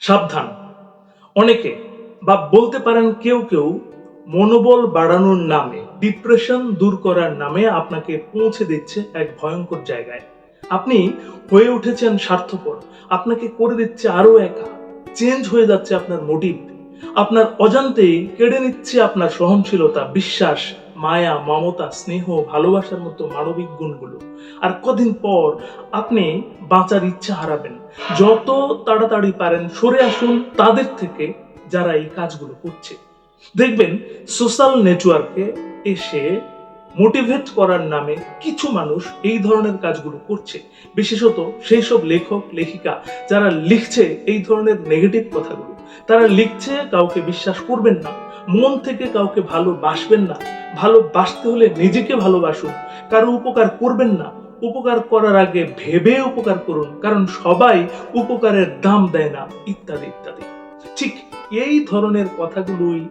সাবধান। অনেকে বা বলতে পারেন কেউ কেউ মনোবল বাড়ানোর নামে ডিপ্রেশন দূর করার নামে আপনাকে পৌঁছে দিচ্ছে এক ভয়ঙ্কর জায়গায়। আপনি হয়ে উঠেছেন স্বার্থপর, আপনাকে করে দিচ্ছে আরও একা। চেঞ্জ হয়ে যাচ্ছে আপনার মোটিভ আপনার অজান্তেই কেড়ে নিচ্ছে আপনার সহনশীলতা, বিশ্বাস মায়া, মমতা, স্নেহ, ভালোবাসার মতো মানবিক গুণগুলো। আর কদিন পর আপনি বাঁচার ইচ্ছা হারাবেন। যত তাড়াতাড়ি পারেন, সরে আসুন তাদের থেকে যারা এই কাজগুলো করছে। দেখবেন সোশ্যাল নেটওয়ার্কে এসে মোটিভেট করার নামে কিছু মানুষ এই ধরনের কাজগুলো করছে। বিশেষত সেই সব লেখক, লেখিকা যারা লিখছে এই ধরনের নেগেটিভ কথাগুলো। তারা লিখছে, কাউকে বিশ্বাস করবেন না। মন থেকে কাউকে ভালোবাসবেন না। ভালোবাসতে হলে নিজেকে ভালোবাসুন। কারও উপকার করবেন না। উপকার করার আগে ভেবে উপকার করুন। কারণ সবাই উপকারের দাম দেয় না। ইত্যাদি ইত্যাদি। ঠিক এই ধরনের কথাগুলোই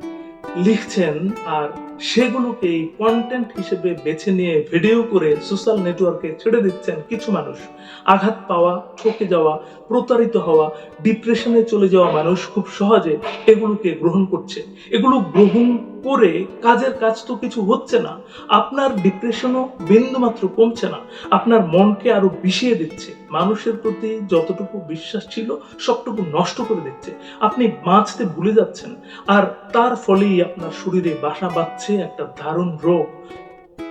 লিখছেন আর সেগুলোকে কন্টেন্ট হিসেবে বেছে নিয়ে ভিডিও করে সোশ্যাল নেটওয়ার্কে ছেড়ে দিচ্ছেন কিছু মানুষ। আঘাত পাওয়া, ঠকে যাওয়া, প্রতারিত হওয়া ডিপ্রেশনে চলে যাওয়া মানুষ খুব সহজে এগুলোকে গ্রহণ করছে। এগুলো গ্রহণ করে কাজের কাজ তো কিছু হচ্ছে না। আপনার ডিপ্রেশনও বিন্দুমাত্র কমছে না। আপনার মনকে আরও বিষিয়ে দিচ্ছে। মানুষের প্রতি যতটুকু বিশ্বাস ছিল, সবটুকু নষ্ট করে দিচ্ছে। আপনি বাঁচতে ভুলে যাচ্ছেন। আর তার ফলেই আপনার শরীরে বাসা বাঁধছে একটা দারুণ রোগ।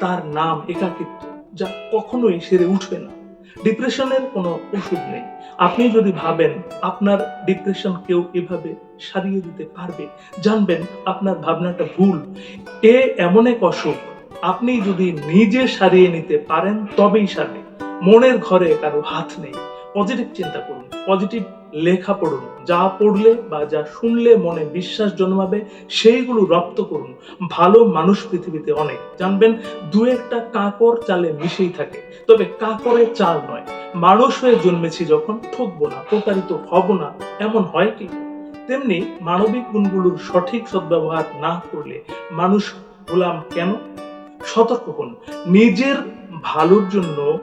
তার নাম একাকিত্ব, যা কখনোই সেরে উঠবে না। ডিপ্রেশনের কোনো ওষুধ নেই। আপনি যদি ভাবেন আপনার ডিপ্রেশন কেউ এভাবে সারিয়ে দিতে পারবে, জানবেন আপনার ভাবনাটা ভুল। এ এমন এক অসুখ। আপনি যদি নিজে সারিয়ে নিতে পারেন, তবেই সারবে মনের ঘরে কারও হাত নেই। পজিটিভ চিন্তা করুন পজিটিভ লেখা পড়ুন, যা পড়লে বা যা শুনলে মনে বিশ্বাস জন্মাবে, সেইগুলো রপ্ত করুন। ভালো মানুষ পৃথিবীতে অনেক। জানবেন, দু একটা কাঁকর চালে মিশেই থাকে। তবে কাঁকরে চাল নয়। মানুষ হয়ে জন্মেছি যখন ঠকবো না, প্রতারিত হব না, এমন হয় কি? তেমনি মানবিক গুণগুলোর সঠিক সদ্ব্যবহার না করলে মানুষ গোলাম কেন? সতর্ক হন। নিজের ভালোর জন্য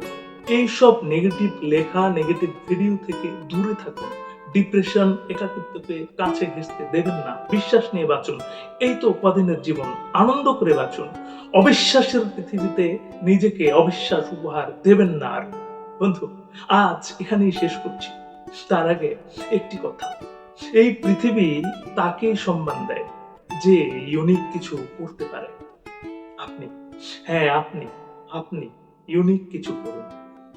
এইসব নেগেটিভ লেখা নেগেটিভ ভিডিও থেকে দূরে থাকুন। ডিপ্রেশন একাকিত্বকে কাছে ঘেঁচতে দেবেন না। বিশ্বাস নিয়ে বাঁচুন। এই তো কদিনের জীবন। আনন্দ করে বাঁচুন। অবিশ্বাসের পৃথিবীতে নিজেকে অবিশ্বাস উপহার দেবেন না আর। বন্ধু, আজ এখানেই শেষ করছি। তার আগে একটি কথা। এই পৃথিবী তাকেই সম্মান দেয় যে ইউনিক কিছু করতে পারে। আপনি হ্যাঁ আপনি আপনি ইউনিক কিছু করুন।